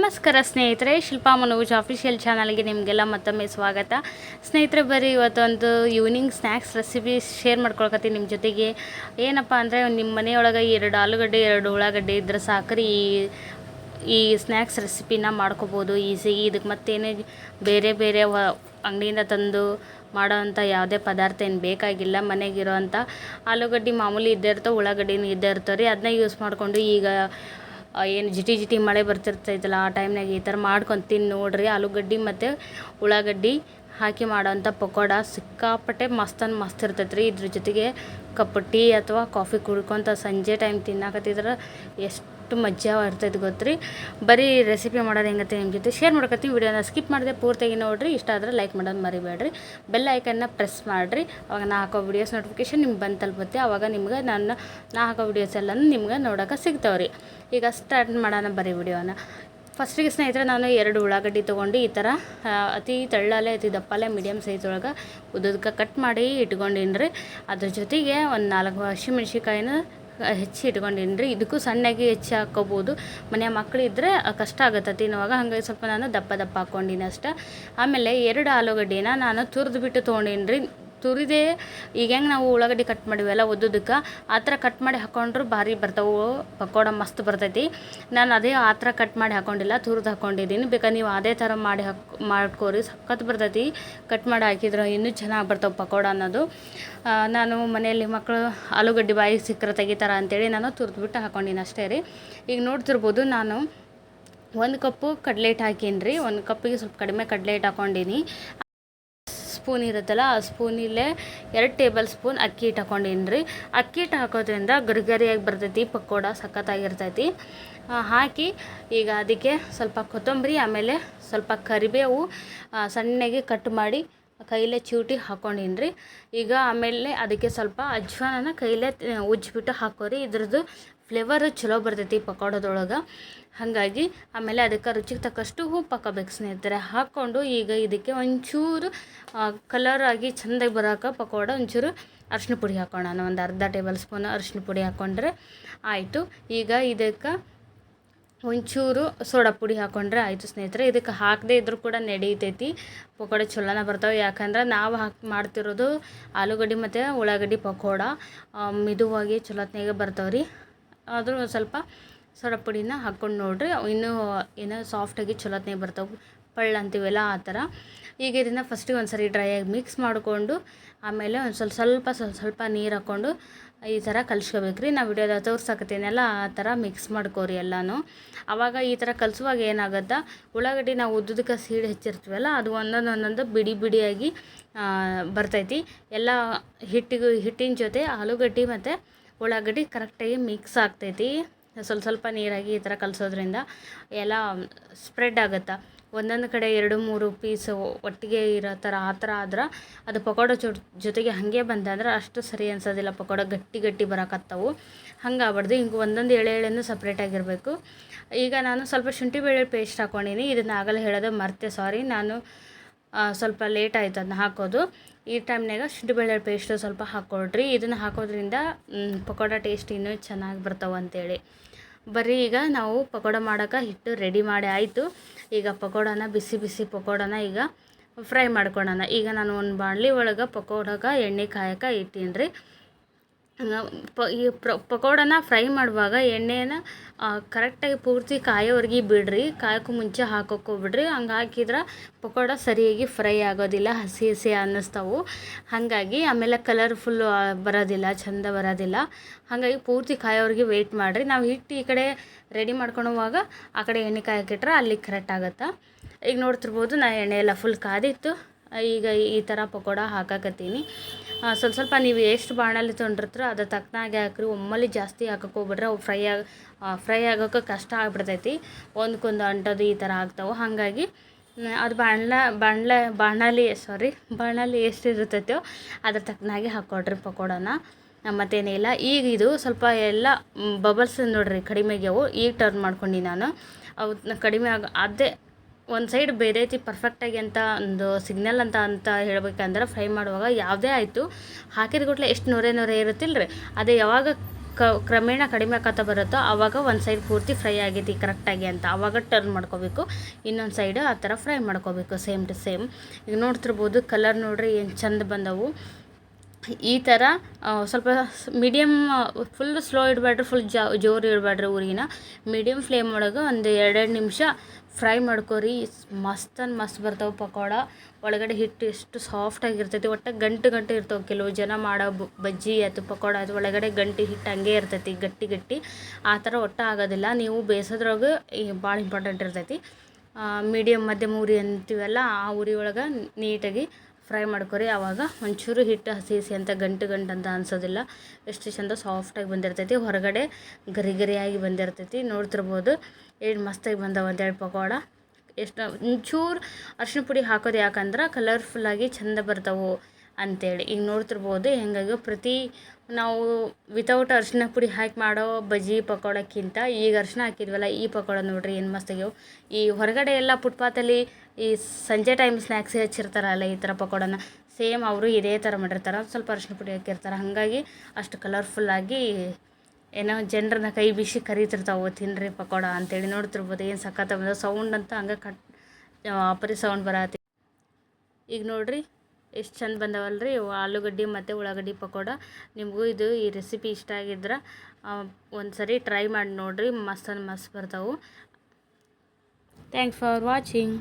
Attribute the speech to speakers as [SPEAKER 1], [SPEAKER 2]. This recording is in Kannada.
[SPEAKER 1] ನಮಸ್ಕಾರ ಸ್ನೇಹಿತರೆ, ಶಿಲ್ಪಾ ಮನೋಜ್ ಅಫಿಷಿಯಲ್ ಚಾನಲ್ಗೆ ನಿಮಗೆಲ್ಲ ಮತ್ತೊಮ್ಮೆ ಸ್ವಾಗತ. ಸ್ನೇಹಿತರೆ ಬರೀ ಇವತ್ತೊಂದು ಈವ್ನಿಂಗ್ ಸ್ನ್ಯಾಕ್ಸ್ ರೆಸಿಪಿ ಶೇರ್ ಮಾಡ್ಕೊಳಕತ್ತೀನಿ ನಿಮ್ಮ ಜೊತೆಗೆ. ಏನಪ್ಪ ಅಂದರೆ ನಿಮ್ಮ ಮನೆಯೊಳಗೆ ಎರಡು ಆಲೂಗಡ್ಡೆ, ಎರಡು ಉಳ್ಳಾಗಡ್ಡೆ ಇದ್ರೆ ಸಾಕ್ರಿ. ಈ ಈ ಸ್ನ್ಯಾಕ್ಸ್ ರೆಸಿಪಿನ ಮಾಡ್ಕೋಬೋದು ಈಸಿಯಾಗಿ ಇದಕ್ಕೆ ಮತ್ತೇನೇ ಬೇರೆ ಬೇರೆ ಅಂಗಡಿಯಿಂದ ತಂದು ಮಾಡೋವಂಥ ಯಾವುದೇ ಪದಾರ್ಥ ಏನು ಬೇಕಾಗಿಲ್ಲ. ಮನೆಗಿರೋವಂಥ ಆಲೂಗಡ್ಡೆ ಮಾಮೂಲಿ ಇದ್ದೇ ಇರ್ತವೆ, ಉಳ್ಳಾಗಡ್ಡಿನೂ ಇದ್ದೇ ಇರ್ತವೆ ರೀ. ಅದನ್ನ ಯೂಸ್ ಮಾಡಿಕೊಂಡು ಈಗ ಏನು ಜಿಟಿ ಜಿಟಿ ಮಳೆ ಬರ್ತಿರ್ತೈತಲ್ಲ, ಆ ಟೈಮ್ನಾಗ ಈ ಥರ ಮಾಡ್ಕೊಂಡು ತಿಂದು ನೋಡ್ರಿ. ಆಲೂಗಡ್ಡೆ ಮತ್ತು ಉಳ್ಳಾಗಡ್ಡಿ ಹಾಕಿ ಮಾಡೋವಂಥ ಪಕೋಡ ಸಿಕ್ಕಾಪಟ್ಟೆ ಮಸ್ತನ್ ಮಸ್ತ್ ಇರ್ತೈತೆ ರೀ ಇದ್ರ ಜೊತೆಗೆ ಕಪ್ ಟೀ ಅಥವಾ ಕಾಫಿ ಕುಡ್ಕೊತ ಸಂಜೆ ಟೈಮ್ ತಿನ್ನಕತ್ತಿದ್ರೆ ಎಷ್ಟು ಮಜಾ ಇರ್ತೈತೆ ಗೊತ್ತ್ರಿ. ಬರೀ ರೆಸಿಪಿ ಮಾಡೋದು ಹೆಂಗತ್ತೆ ನಿಮ್ಮ ಜೊತೆ ಶೇರ್ ಮಾಡ್ಕೊತೀನಿ. ವಿಡಿಯೋನ ಸ್ಕಿಪ್ ಮಾಡಿದೆ ಪೂರ್ತಿಯಾಗಿ ನೋಡಿರಿ. ಇಷ್ಟ ಆದರೆ ಲೈಕ್ ಮಾಡೋದು ಮರಿಬೇಡ್ರಿ. ಬೆಲ್ ಐಕನ್ನ ಪ್ರೆಸ್ ಮಾಡಿರಿ. ಅವಾಗ ನಾ ಹಾಕೋ ವಿಡಿಯೋಸ್ ನೋಟಿಫಿಕೇಶನ್ ನಿಮ್ಗೆ ಬಂದು ತಲುಪುತ್ತೆ ಅವಾಗ ನಿಮ್ಗೆ ನಾನು ನಾ ಹಾಕೋ ವಿಡಿಯೋಸ್ ಎಲ್ಲನೂ ನಿಮ್ಗೆ ನೋಡೋಕೆ ಸಿಗ್ತಾವೆ ರೀ ಈಗ ಸ್ಟಾರ್ಟ್ ಮಾಡೋಣ ಬರೀ ವಿಡಿಯೋನ. ಫಸ್ಟಿಗೆ ಸ್ನೇಹಿತರೆ, ನಾನು ಎರಡು ಉಳ್ಳಾಗಡ್ಡಿ ತೊಗೊಂಡು ಈ ಥರ ಅತಿ ತೆಳ್ಳಲೆ, ಅತಿ ದಪ್ಪಲೆ ಮೀಡಿಯಮ್ ಸೈಜ್ ಒಳಗೆ ಉದ್ದಕ್ಕೆ ಕಟ್ ಮಾಡಿ ಇಟ್ಕೊಂಡಿನ್ರಿ. ಅದ್ರ ಜೊತೆಗೆ ಒಂದು ನಾಲ್ಕು ಹಸಿಮೆಣ್ಸಿಕಾಯಿನ ಹೆಚ್ಚಿ ಇಟ್ಕೊಂಡಿನಿ ರೀ ಇದಕ್ಕೂ ಸಣ್ಣಗೆ ಹೆಚ್ಚಿ ಹಾಕ್ಕೋಬೋದು ಮನೆ ಮಕ್ಕಳು ಇದ್ದರೆ ಕಷ್ಟ ಆಗುತ್ತೆ ತಿನ್ನುವಾಗ ಹಾಗಾಗಿ ಸ್ವಲ್ಪ ನಾನು ದಪ್ಪ ದಪ್ಪ ಹಾಕ್ಕೊಂಡಿನಿ ಅಷ್ಟೆ. ಆಮೇಲೆ ಎರಡು ಆಲೂಗಡ್ಡೆನ ನಾನು ತುರಿದು ಬಿಟ್ಟು ರೀ ತುರಿದೇ ಈಗ ಹೆಂಗೆ ನಾವು ಉಳ್ಳಾಗಡ್ಡಿ ಕಟ್ ಮಾಡಿವೆಲ್ಲ ಉದ್ದುದಕ್ಕೆ ಆ ಥರ ಕಟ್ ಮಾಡಿ ಹಾಕೊಂಡ್ರು ಭಾರಿ ಬರ್ತಾವೆ, ಪಕೋಡ ಮಸ್ತ್ ಬರ್ತೈತಿ. ನಾನು ಅದೇ ಆ ಥರ ಕಟ್ ಮಾಡಿ ಹಾಕೊಂಡಿಲ್ಲ, ತುರಿದು ಹಾಕೊಂಡಿದ್ದೀನಿ ಬೇಕಾ ನೀವು ಅದೇ ಥರ ಮಾಡಿ ಹಾಕ್, ಮಾಡ್ಕೋರಿ, ಸಖತ್ ಬರ್ತೈತಿ. ಕಟ್ ಮಾಡಿ ಹಾಕಿದ್ರೆ ಇನ್ನೂ ಚೆನ್ನಾಗಿ ಬರ್ತಾವೆ ಪಕೋಡ ಅನ್ನೋದು. ನಾನು ಮನೆಯಲ್ಲಿ ಮಕ್ಕಳು ಆಲೂಗಡ್ಡೆ ಬಾಯಿಗೆ ಸಿಕ್ಕರೆ ತೆಗಿತಾರ ಅಂತೇಳಿ ನಾನು ತುರಿದ್ಬಿಟ್ಟು ಹಾಕೊಂಡಿನಿ ಅಷ್ಟೇ ರೀ. ಈಗ ನೋಡ್ತಿರ್ಬೋದು ನಾನು ಒಂದು ಕಪ್ಪು ಕಡಲೆ ಹಿಟ್ಟು ಹಾಕೀನಿ ರೀ ಒಂದು ಕಪ್ಪಿಗೆ ಸ್ವಲ್ಪ ಕಡಿಮೆ ಕಡಲೆ ಹಿಟ್ಟು ಹಾಕ್ಕೊಂಡೀನಿ ಸ್ಪೂನ್ ಇರುತ್ತಲ್ಲ ಆ ಸ್ಪೂನಿಲ್ಲೇ ಎರಡು ಟೇಬಲ್ ಸ್ಪೂನ್ ಅಕ್ಕಿ ಹಿಟ್ಟು ಹಾಕೊಂಡೀನಿ ಅಕ್ಕಿ ಹಿಟ್ಟು ಹಾಕೋದ್ರಿಂದ ಗರಿಗರಿಯಾಗಿ ಬರ್ತೈತಿ, ಪಕೋಡ ಸಖತ್ತಾಗಿರ್ತೈತಿ. ಹಾಕಿ ಈಗ ಅದಕ್ಕೆ ಸ್ವಲ್ಪ ಕೊತ್ತಂಬರಿ, ಆಮೇಲೆ ಸ್ವಲ್ಪ ಕರಿಬೇವು ಸಣ್ಣಗೆ ಕಟ್ ಮಾಡಿ ಕೈಲೇ ಚೂಟಿ ಹಾಕೊಂಡೀನಿ ರೀ ಈಗ ಆಮೇಲೆ ಅದಕ್ಕೆ ಸ್ವಲ್ಪ ಅಜ್ವಾನನ ಕೈಲೇ ಉಜ್ಜಿಬಿಟ್ಟು ಹಾಕೋರಿ. ಇದ್ರದ್ದು ಫ್ಲೇವರು ಚಲೋ ಬರ್ತೈತಿ ಪಕೋಡದೊಳಗೆ. ಹಾಗಾಗಿ ಆಮೇಲೆ ಅದಕ್ಕೆ ರುಚಿಗೆ ತಕ್ಕಷ್ಟು ಉಪ್ಪು ಹಾಕೋಬೇಕು ಸ್ನೇಹಿತರೆ. ಹಾಕ್ಕೊಂಡು ಈಗ ಇದಕ್ಕೆ ಒಂಚೂರು ಕಲರ್ ಆಗಿ ಚೆಂದಾಗಿ ಬರೋಕೆ ಪಕೋಡ ಒಂಚೂರು ಅರಿಶಿನ ಪುಡಿ ಹಾಕೋಣ. ಒಂದು ಅರ್ಧ ಟೇಬಲ್ ಸ್ಪೂನ್ ಅರಿಶಿನ ಪುಡಿ ಹಾಕ್ಕೊಂಡ್ರೆ ಆಯಿತು. ಈಗ ಇದಕ್ಕೆ ಒಂಚೂರು ಸೋಡಾ ಪುಡಿ ಹಾಕ್ಕೊಂಡ್ರೆ ಆಯಿತು ಸ್ನೇಹಿತರೆ. ಇದಕ್ಕೆ ಹಾಕದೇ ಇದ್ರೂ ಕೂಡ ನಡೀತೈತಿ. ಪಕೋಡ ಚಲೋನ ಬರ್ತಾವೆ. ಯಾಕಂದ್ರೆ ನಾವು ಹಾಕಿ ಮಾಡ್ತಿರೋದು ಆಲೂಗಡ್ಡೆ ಮತ್ತು ಉಳ್ಳಾಗಡ್ಡಿ ಪಕೋಡ ಮಿದುವಾಗಿ ಚಲೋತ್ನಾಗೆ ಬರ್ತಾವೆ ರೀ ಆದರೂ ಸ್ವಲ್ಪ ಸೋಡಾ ಪುಡಿನ ಹಾಕ್ಕೊಂಡು ನೋಡ್ರಿ. ಇನ್ನೂ ಏನೋ ಸಾಫ್ಟಾಗಿ ಚಲೋತ್ನೇ ಬರ್ತಾವೆ. ಪಳ್ಳ ಅಂತೀವಲ್ಲ ಆ ಥರ ಈಗ ಇದನ್ನು ಫಸ್ಟಿಗೆ ಒಂದು ಸರಿ ಡ್ರೈಯಾಗಿ ಮಿಕ್ಸ್ ಮಾಡಿಕೊಂಡು, ಆಮೇಲೆ ಒಂದು ಸ್ವಲ್ಪ ಸ್ವಲ್ಪ ಸ್ವಲ್ಪ ಸ್ವಲ್ಪ ನೀರು ಹಾಕ್ಕೊಂಡು ಈ ಥರ ಕಲ್ಸ್ಕೋಬೇಕು ರೀ ನಾವು ವಿಡಿಯೋದಾಗ ತೋರ್ಸಕತ್ತೀನಲ್ಲ ಆ ಥರ ಮಿಕ್ಸ್ ಮಾಡ್ಕೋರಿ ಎಲ್ಲನೂ. ಆವಾಗ ಈ ಥರ ಕಲಿಸುವಾಗ ಏನಾಗುತ್ತೆ, ಉಳ್ಳಾಗಡ್ಡಿ ನಾವು ಉದ್ದದಕ್ಕೆ ಸೀಡ್ ಹೆಚ್ಚಿರ್ತೀವಲ್ಲ, ಅದು ಒಂದೊಂದು ಒಂದೊಂದು ಬಿಡಿ ಬಿಡಿಯಾಗಿ ಬರ್ತೈತಿ. ಎಲ್ಲ ಹಿಟ್ಟಿಗೂ, ಹಿಟ್ಟಿನ ಜೊತೆ ಆಲೂಗಡ್ಡೆ ಮತ್ತು ಉಳ್ಳಾಗಡ್ಡಿ ಕರೆಕ್ಟಾಗಿ ಮಿಕ್ಸ್ ಆಗ್ತೈತಿ. ಸ್ವಲ್ಪ ಸ್ವಲ್ಪ ನೀರಾಗಿ ಈ ಥರ ಕಲಸೋದ್ರಿಂದ ಎಲ್ಲ ಸ್ಪ್ರೆಡ್ ಆಗುತ್ತೆ? ಒಂದೊಂದು ಕಡೆ ಎರಡು, ಮೂರು ಪೀಸ್ ಒಟ್ಟಿಗೆ ಇರೋ ಥರ, ಆ ಥರ ಆದ್ರೆ ಅದು ಪಕೋಡ ಜೊತೆಗೆ ಹಾಗೆ ಬಂತಂದ್ರೆ ಅಷ್ಟು ಸರಿ ಅನ್ಸೋದಿಲ್ಲ. ಪಕೋಡ ಗಟ್ಟಿ ಗಟ್ಟಿ ಬರೋಕತ್ತವು ಹಂಗೆ ಆಗ್ಬಾರ್ದು. ಹಿಂಗೆ ಒಂದೊಂದು ಎಳೆ ಎಳೆನೂ ಸಪ್ರೇಟಾಗಿರಬೇಕು ಈಗ ನಾನು ಸ್ವಲ್ಪ ಶುಂಠಿ ಬೆಳ್ಳುಳ್ಳಿ ಪೇಸ್ಟ್ ಹಾಕ್ಕೊಂಡಿನಿ ಇದನ್ನು ಆಗಲೇ ಹೇಳೋದು ಮರ್ತೆ. ಸಾರಿ ನಾನು ಸ್ವಲ್ಪ ಲೇಟ್ ಆಯ್ತು ಅದನ್ನ ಹಾಕೋದು. ಈ ಟೈಮ್ನಾಗ ಶುಂಠಿ ಬೆಳ್ಳುಳ್ಳಿ ಪೇಸ್ಟು ಸ್ವಲ್ಪ ಹಾಕ್ಕೊಡ್ರಿ ಇದನ್ನು ಹಾಕೋದ್ರಿಂದ ಪಕೋಡ ಟೇಸ್ಟ್ ಇನ್ನೂ ಚೆನ್ನಾಗಿ ಬರ್ತಾವೆ ಅಂತೇಳಿ. ಬರೀ ಈಗ ನಾವು ಪಕೋಡ ಮಾಡೋಕೆ ಹಿಟ್ಟು ರೆಡಿ ಮಾಡಿ ಆಯಿತು. ಈಗ ಪಕೋಡನ ಬಿಸಿ ಬಿಸಿ ಪಕೋಡನ ಈಗ ಫ್ರೈ ಮಾಡ್ಕೊಳ್ಳೋಣ ಈಗ ನಾನು ಒಂದು ಬಾಣಲಿ ಒಳಗೆ ಪಕೋಡಕ್ಕೆ ಎಣ್ಣೆ ಕಾಯಕ್ಕೆ ಇಟ್ಟೀನಿ ರೀ ಪ, ಈ ಪಕೋಡನ ಫ್ರೈ ಮಾಡುವಾಗ ಎಣ್ಣೆನ ಕರೆಕ್ಟಾಗಿ ಪೂರ್ತಿ ಕಾಯೋವರೆಗೆ ಬಿಡ್ರಿ. ಕಾಯೋಕ್ಕೂ ಮುಂಚೆ ಹಾಕೋಕ್ಕೂ ಬಿಡ್ರಿ ಹಂಗೆ ಹಾಕಿದ್ರೆ ಪಕೋಡ ಸರಿಯಾಗಿ ಫ್ರೈ ಆಗೋದಿಲ್ಲ, ಹಸಿ ಹಸಿ ಅನ್ನಿಸ್ತಾವು. ಹಾಗಾಗಿ ಆಮೇಲೆ ಕಲರ್ಫುಲ್ಲು ಬರೋದಿಲ್ಲ, ಚಂದ ಬರೋದಿಲ್ಲ. ಹಾಗಾಗಿ ಪೂರ್ತಿ ಕಾಯೋವರೆಗೆ ವೆಯ್ಟ್ ಮಾಡಿರಿ. ನಾವು ಹಿಟ್ಟು ಈ ಕಡೆ ರೆಡಿ ಮಾಡ್ಕೊಳುವಾಗ ಆ ಕಡೆ ಎಣ್ಣೆ ಕಾಯಕ್ಕಿಟ್ರೆ ಅಲ್ಲಿಗೆ ಕರೆಕ್ಟ್ ಆಗುತ್ತೆ. ಈಗ ನೋಡ್ತಿರ್ಬೋದು, ನಾ ಎಣ್ಣೆ ಎಲ್ಲ ಫುಲ್ ಕಾದಿತ್ತು. ಈಗ ಈ ಥರ ಪಕೋಡ ಹಾಕಾಕತ್ತೀನಿ. ಸ್ವಲ್ಪ ಸ್ವಲ್ಪ ನೀವು ಎಷ್ಟು ಬಾಣಲ್ಲಿ ತೊಗೊಂಡಿರ್ತೀರೋ ಅದ್ರ ತಕ್ಕನಾಗೆ ಹಾಕ್ರಿ. ಒಮ್ಮಲ್ಲಿ ಜಾಸ್ತಿ ಹಾಕಕ್ಕೆ ಹೋಗ್ಬಿಟ್ರೆ ಅವು ಫ್ರೈ ಆಗಿ ಫ್ರೈ ಆಗೋಕೆ ಕಷ್ಟ ಆಗ್ಬಿಡ್ತೈತಿ. ಒಂದಕ್ಕೊಂದು ಅಂಟೋದು ಈ ಥರ ಆಗ್ತಾವೆ. ಹಾಗಾಗಿ ಅದು ಬಾಣಲ, ಬಾಣಲೆ, ಬಾಣಲಿ ಸಾರಿ ಬಾಣಲಿ ಎಷ್ಟು ಇರ್ತೈತೋ ಅದ್ರ ತಕ್ಕನಾಗೆ ಹಾಕ್ಕೊಡ್ರಿ ಪಕೋಡನ. ಮತ್ತೇನಿಲ್ಲ ಈಗ ಇದು ಸ್ವಲ್ಪ ಎಲ್ಲ ಬಬಲ್ಸ್ ನೋಡ್ರಿ ಕಡಿಮೆ ಆಗ್ಯಾವು ಈಗ ಟರ್ನ್ ಮಾಡ್ಕೊಂಡು ನಾನು. ಅವು ಕಡಿಮೆ ಆಗ, ಅದೇ ಒಂದು ಸೈಡ್ ಬೇದೈತಿ ಪರ್ಫೆಕ್ಟಾಗಿ ಅಂತ ಒಂದು ಸಿಗ್ನಲ್ ಅಂತ ಅಂತ ಹೇಳ್ಬೇಕಂದ್ರೆ ಫ್ರೈ ಮಾಡುವಾಗ ಯಾವುದೇ ಆಯಿತು, ಹಾಕಿದ ಕೂಡಲೇ ಎಷ್ಟು ನೊರೆ ನೊರೆ ಇರುತ್ತಿಲ್ಲ ರೀ ಅದೇ ಯಾವಾಗ ಕ, ಕ್ರಮೇಣ ಕಡಿಮೆ ಆಕತ್ತ ಬರುತ್ತೋ ಆವಾಗ ಒಂದು ಸೈಡ್ ಪೂರ್ತಿ ಫ್ರೈ ಆಗೈತಿ ಕರೆಕ್ಟಾಗಿ ಅಂತ. ಆವಾಗ ಟರ್ನ್ ಮಾಡ್ಕೋಬೇಕು, ಇನ್ನೊಂದು ಸೈಡ್ ಆ ಥರ ಫ್ರೈ ಮಾಡ್ಕೋಬೇಕು ಸೇಮ್ ಟು ಸೇಮ್ ಈಗ ನೋಡ್ತಿರ್ಬೋದು ಕಲರ್ ನೋಡ್ರಿ ಏನು ಚಂದ ಬಂದವು. ಈ ಥರ ಸ್ವಲ್ಪ ಮೀಡಿಯಮ್ ಫುಲ್ ಸ್ಲೋ ಇಡಬೇಡ್ರಿ ಫುಲ್ ಜೋರು ಇಡಬೇಡ್ರಿ ಊರಿಗಿನ ಮೀಡಿಯಮ್ ಫ್ಲೇಮ್ ಒಳಗೆ ಒಂದು ಎರಡೆರಡು ನಿಮಿಷ ಫ್ರೈ ಮಾಡ್ಕೊರಿ. ಮಸ್ತ್ ಅಂದ್ ಮಸ್ತ್ ಬರ್ತಾವೆ ಪಕೋಡ. ಒಳಗಡೆ ಹಿಟ್ಟು ಎಷ್ಟು ಸಾಫ್ಟಾಗಿರ್ತೈತಿ ಒಟ್ಟು ಗಂಟು ಗಂಟು ಇರ್ತಾವೆ. ಕೆಲವು ಜನ ಮಾಡೋ ಬಜ್ಜಿ ಆಯ್ತು, ಪಕೋಡ ಆಯ್ತು, ಒಳಗಡೆ ಗಂಟು ಹಿಟ್ಟು ಹಂಗೆ ಇರ್ತೈತಿ, ಗಟ್ಟಿ ಗಟ್ಟಿ. ಆ ಥರ ಒಟ್ಟು ಆಗೋದಿಲ್ಲ. ನೀವು ಬೇಯಿಸೋದ್ರೊಳಗೆ ಭಾಳ ಇಂಪಾರ್ಟೆಂಟ್ ಇರ್ತೈತಿ. ಮೀಡಿಯಮ್ ಮಧ್ಯಮ ಉರಿ ಅಂತೀವಲ್ಲ, ಆ ಉರಿ ಒಳಗೆ ನೀಟಾಗಿ ಫ್ರೈ ಮಾಡ್ಕೊರಿ. ಆವಾಗ ಒಂಚೂರು ಹಿಟ್ಟು ಹಸಿ ಹಸಿ ಅಂತ ಗಂಟು ಗಂಟು ಅಂತ ಅನ್ಸೋದಿಲ್ಲ. ಎಷ್ಟು ಚಂದ ಸಾಫ್ಟಾಗಿ ಬಂದಿರ್ತೈತಿ. ಹೊರಗಡೆ ಗರಿ ಗರಿಯಾಗಿ ಬಂದಿರ್ತೈತಿ. ನೋಡ್ತಿರ್ಬೋದು. ಏನು ಮಸ್ತಾಗಿ ಬಂದವ ಅಂತೇಳಿ ಪಕೋಡ. ಎಷ್ಟು ಒಂಚೂರು ಅರ್ಶಿನ ಪುಡಿ ಹಾಕೋದು ಯಾಕಂದ್ರೆ ಕಲರ್ಫುಲ್ಲಾಗಿ ಚಂದ ಬರ್ತಾವೆ. ಅಂತೇಳಿ. ಈಗ ನೋಡ್ತಿರ್ಬೋದು ಹೆಂಗಾಗಿ ಪ್ರತಿ ನಾವು ವಿತೌಟ್ ಅರ್ಶಿನ ಪುಡಿ ಹಾಕಿ ಮಾಡೋ ಬಜ್ಜಿ ಪಕೋಡಕ್ಕಿಂತ ಈಗ ಅರ್ಶಿನ ಹಾಕಿದ್ವಲ್ಲ, ಈ ಪಕೋಡ ನೋಡ್ರಿ ಏನು ಮಸ್ತಾಗ್ಯವು ಈ ಹೊರಗಡೆ ಎಲ್ಲ ಫುಟ್ಪಾತಲ್ಲಿ ಈ ಸಂಜೆ ಟೈಮ್ ಸ್ನ್ಯಾಕ್ಸ್ ಹಚ್ಚಿರ್ತಾರಲ್ಲ ಈ ಥರ ಪಕೋಡನ ಸೇಮ್ ಅವರು ಇದೇ ಥರ ಮಾಡಿರ್ತಾರೆ. ಸ್ವಲ್ಪ ಅರಿಶಿನ ಪುಡಿ ಹಾಕಿರ್ತಾರೆ. ಹಾಗಾಗಿ ಅಷ್ಟು ಕಲರ್ಫುಲ್ಲಾಗಿ ಏನೋ ಜನರನ್ನ ಕೈ ಬಿಸಿ ಕರೀತಿರ್ತಾವೆ ತಿನ್ರಿ ಪಕೋಡ ಅಂತೇಳಿ ನೋಡ್ತಿರ್ಬೋದು. ಏನು ಸಖತ್ತ ಸೌಂಡ್ ಅಂತ ಹಂಗೆ ಕಟ್ ಅಪರಿ ಸೌಂಡ್ ಬರತ್ತೆ ಈಗ ನೋಡ್ರಿ ಎಷ್ಟು ಚಂದ ಬಂದವಲ್ರಿ? ರೀ ಆಲೂಗಡ್ಡೆ ಮತ್ತು ಉಳ್ಳಾಗಡ್ಡೆ ಪಕೋಡ. ನಿಮಗೂ ಇದು ಈ ರೆಸಿಪಿ ಇಷ್ಟ ಆಗಿದ್ರೆ ಒಂದು ಸರಿ ಟ್ರೈ ಮಾಡಿ ನೋಡಿರಿ, ಮಸ್ತ್ ಮಸ್ತ್ ಬರ್ತಾವೆ. Thanks for watching